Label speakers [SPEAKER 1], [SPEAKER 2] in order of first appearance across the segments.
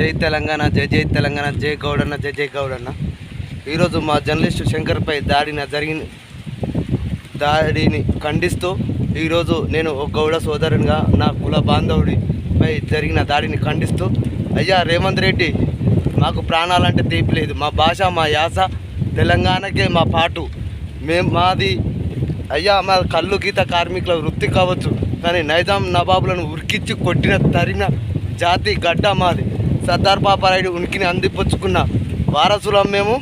[SPEAKER 1] జై తెలంగాణ జై జై తెలంగాణ జై గౌడన్న జై జై గౌడన్న. ఈరోజు మా జర్నలిస్టు శంకర్పై దాడిన జరిగిన దాడిని ఖండిస్తూ ఈరోజు నేను ఒక గౌడ సోదరునిగా నా కుల బాంధవుడిపై జరిగిన దాడిని ఖండిస్తూ అయ్యా రేవంత్ రెడ్డి మాకు ప్రాణాలంటే తీపి లేదు. మా భాష మా యాస తెలంగాణకే మా పాటు. మేము మాది అయ్యా మా కళ్ళు గీత కార్మికుల వృత్తి కావచ్చు కానీ నైజాం నవాబులను ఉరికిచ్చి కొట్టిన తరిన జాతి గడ్డ మాది. సర్దార్ పాపారాయుడు ఉనికిని అందిపుచ్చుకున్న వారసులం మేము.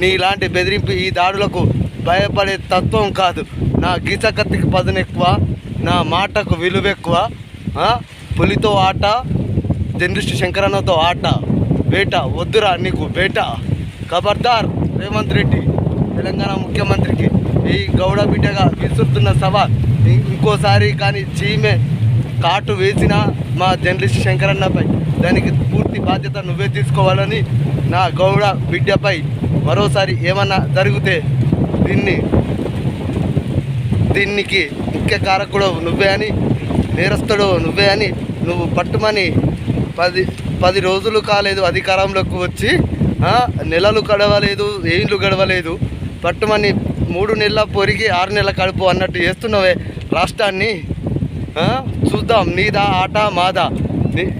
[SPEAKER 1] నీ ఇలాంటి బెదిరింపు ఈ దాడులకు భయపడే తత్వం కాదు. నా గీతకత్తికి పదును ఎక్కువ నా మాటకు విలువ ఎక్కువ పులితో ఆట జర్నలిస్ట్ శంకరన్నతో ఆట. బేట వద్దురా నీకు బేట ఖబర్దార్ రేవంత్ రెడ్డి తెలంగాణ ముఖ్యమంత్రికి ఈ గౌడ బిడ్డగా విసురుతున్న సభ ఇంకోసారి కానీ చీమె కాటు వేసిన మా జర్నలిస్ట్ శంకరన్నపై దానికి పూర్తి బాధ్యత నువ్వే తీసుకోవాలని నా గౌడ బిడ్డపై మరోసారి ఏమన్నా జరిగితే దీన్ని దీనికి ముఖ్య కారకుడు నువ్వే అని నేరస్తుడు నువ్వే అని నువ్వు పట్టుమని పది పది రోజులు కాలేదు అధికారంలోకి వచ్చి నెలలు గడవలేదు ఏళ్ళు గడవలేదు పట్టుమని మూడు నెలల పొరిగి ఆరు నెలల కడుపు అన్నట్టు చేస్తున్నావే రాష్ట్రాన్ని. చూద్దాం నీదా ఆట మాదా?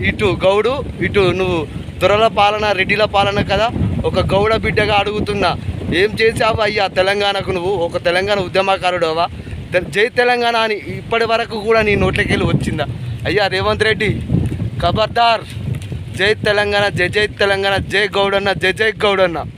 [SPEAKER 1] ఇటు గౌడు ఇటు నువ్వు దొరల పాలన రెడ్డిల పాలన కదా? ఒక గౌడ బిడ్డగా అడుగుతున్నా. ఏం చేసావు అయ్యా తెలంగాణకు నువ్వు? ఒక తెలంగాణ ఉద్యమకారుడవా? తె- జై తెలంగాణ అని ఇప్పటి వరకు కూడా నీ నోట్లకెళ్ళి వచ్చిందా? అయ్యా రేవంత్ రెడ్డి ఖబర్దార్. జై తెలంగాణ జై జై తెలంగాణ జై గౌడన్న జై జై గౌడన్న.